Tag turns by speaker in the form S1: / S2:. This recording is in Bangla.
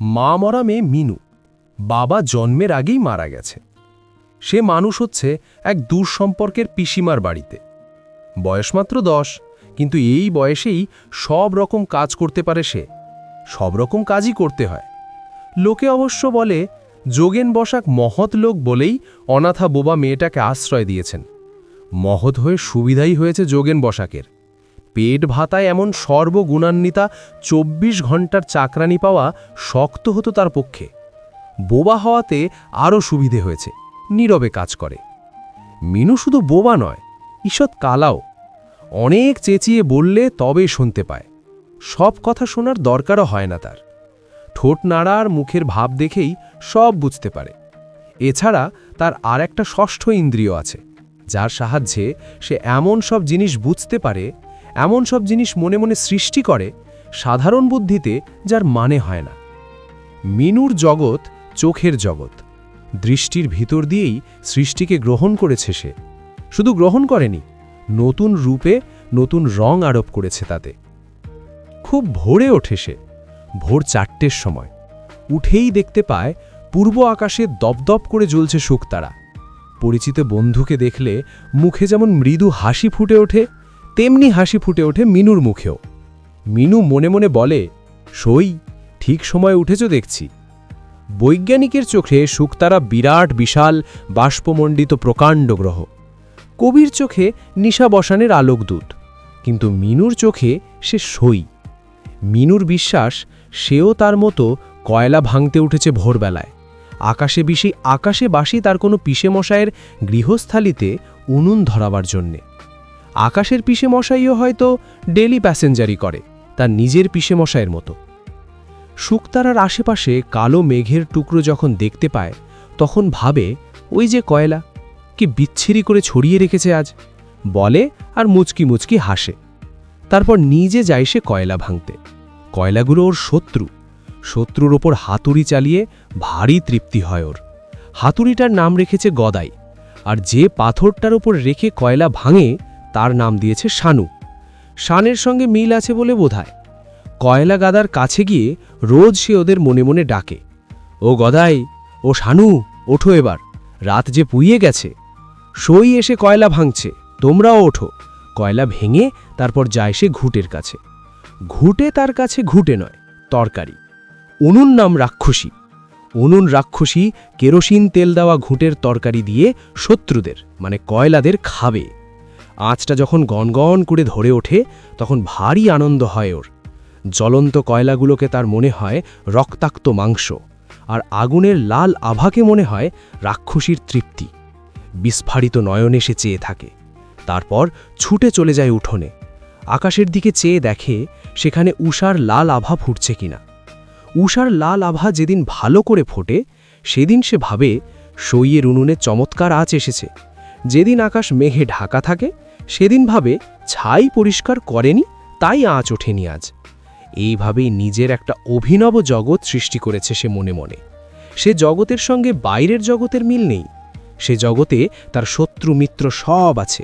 S1: মা মরা মেয়ে মিনু। বাবা জন্মের আগেই মারা গেছে। সে মানুষ হচ্ছে এক দূর সম্পর্কের পিসিমার বাড়িতে। বয়স মাত্র দশ, কিন্তু এই বয়সেই সব রকম কাজ করতে পারে সে। সব রকম কাজই করতে হয়। লোকে অবশ্য বলে, যোগেন বসাক মহৎ লোক বলেই অনাথা বোবা মেয়েটাকে আশ্রয় দিয়েছেন। মহৎ হয়ে সুবিধাই হয়েছে যোগেন বসাকের। পেট ভাতায় এমন সর্বগুণান্বিতা চব্বিশ ঘণ্টার চাকরানি পাওয়া শক্ত হতো তার পক্ষে। বোবা হওয়াতে আরও সুবিধে হয়েছে, নীরবে কাজ করে। মিনু শুধু বোবা নয়, ঈষৎ কালাও। অনেক চেঁচিয়ে বললে তবে শুনতে পায়। সব কথা শোনার দরকারও হয় না তার। ঠোঁট নাড়া আর মুখের ভাব দেখেই সব বুঝতে পারে। এছাড়া তার আর একটা ষষ্ঠ ইন্দ্রিয় আছে, যার সাহায্যে সে এমন সব জিনিস বুঝতে পারে এমন সব জিনিস মনে মনে সৃষ্টি করে সাধারণ বুদ্ধিতে যার মানে হয় না। মিনুর জগৎ চোখের জগৎ। দৃষ্টির ভিতর দিয়েই সৃষ্টিকে গ্রহণ করেছে সে। শুধু গ্রহণ করেনি, নতুন রূপে নতুন রং আরোপ করেছে তাতে। খুব ভোরে ওঠে সে, ভোর চারটের সময়। উঠেই দেখতে পায় পূর্ব আকাশে দপদপ করে জ্বলছে শুকতারা। পরিচিত বন্ধুকে দেখলে মুখে যেমন মৃদু হাসি ফুটে ওঠে তেমনি হাসি ফুটে ওঠে মিনুর মুখেও। মিনু মনে মনে বলে, সই, ঠিক সময় উঠেছ দেখছি। বৈজ্ঞানিকের চোখে শুকতারা বিরাট বিশাল বাষ্পমণ্ডিত প্রকাণ্ড গ্রহ। কবির চোখে নিশা বসানের আলোকদূত, কিন্তু মিনুর চোখে সে সই। মিনুর বিশ্বাস, সেও তার মতো কয়লা ভাঙতে উঠেছে ভোরবেলায়। আকাশে বিশি আকাশে বাসি তার কোনো পিসে মশায়ের গৃহস্থালিতে উনুন ধরাবার জন্যে। আকাশের পিসে মশাইও হয়তো ডেলি প্যাসেঞ্জারি করে, তার নিজের পিসে মশাইয়ের মতো। শুকতারার আশেপাশে কালো মেঘের টুকরো যখন দেখতে পায়, তখন ভাবে, ওই যে কয়লা, কি বিচ্ছিরি করে ছড়িয়ে রেখেছে আজ। বলে আর মুচকি মুচকি হাসে। তারপর নিজে যায় সে কয়লা ভাঙতে। কয়লাগুলো ওর শত্রু। শত্রুর ওপর হাতুড়ি চালিয়ে ভারী তৃপ্তি হয় ওর। হাতুড়িটার নাম রেখেছে গদাই। আর যে পাথরটার ওপর রেখে কয়লা ভাঙে তার নাম দিয়েছে শানু। শানের সঙ্গে মিল আছে বলে বোধায় কয়লা গাদার কাছে গিয়ে রোজ সে ওদের মনে মনে ডাকে। ও গদাই, ও শানু, ওঠো এবার, রাত যে পুইয়ে গেছে। সই এসে কয়লা ভাঙছে, তোমরাও ওঠো। কয়লা ভেঙে তারপর যায় সে ঘুটের কাছে। ঘুটে তার কাছে ঘুটে নয়, তরকারি। উনুন নাম রাক্ষসী। উনুন রাক্ষসী কেরোসিন তেল দেওয়া ঘুঁটের তরকারি দিয়ে শত্রুদের মানে কয়লাদের, খাবে। আঁচটা যখন গনগন করে ধরে ওঠে, তখন ভারী আনন্দ হয় ওর। জ্বলন্ত কয়লাগুলোকে তার মনে হয় রক্তাক্ত মাংস, আর আগুনের লাল আভাকে মনে হয় রাক্ষসীর তৃপ্তি। বিস্ফারিত নয়নে সে চেয়ে থাকে। তারপর ছুটে চলে যায় উঠোনে। আকাশের দিকে চেয়ে দেখে সেখানে উষার লাল আভা ফুটছে কিনা। উষার লাল আভা যেদিন ভালো করে ফোটে, সেদিন সে ভাবে সইয়ের উনুনে চমৎকার আঁচ এসেছে। যেদিন আকাশ মেঘে ঢাকা থাকে সেদিন ভাবে ছাই পরিষ্কার করেনি, তাই আঁচ ওঠেনি আজ। এইভাবেই নিজের একটা অভিনব জগৎ সৃষ্টি করেছে সে মনে মনে। সে জগতের সঙ্গে বাইরের জগতের মিল নেই। সে জগতে তার শত্রু মিত্র সব আছে।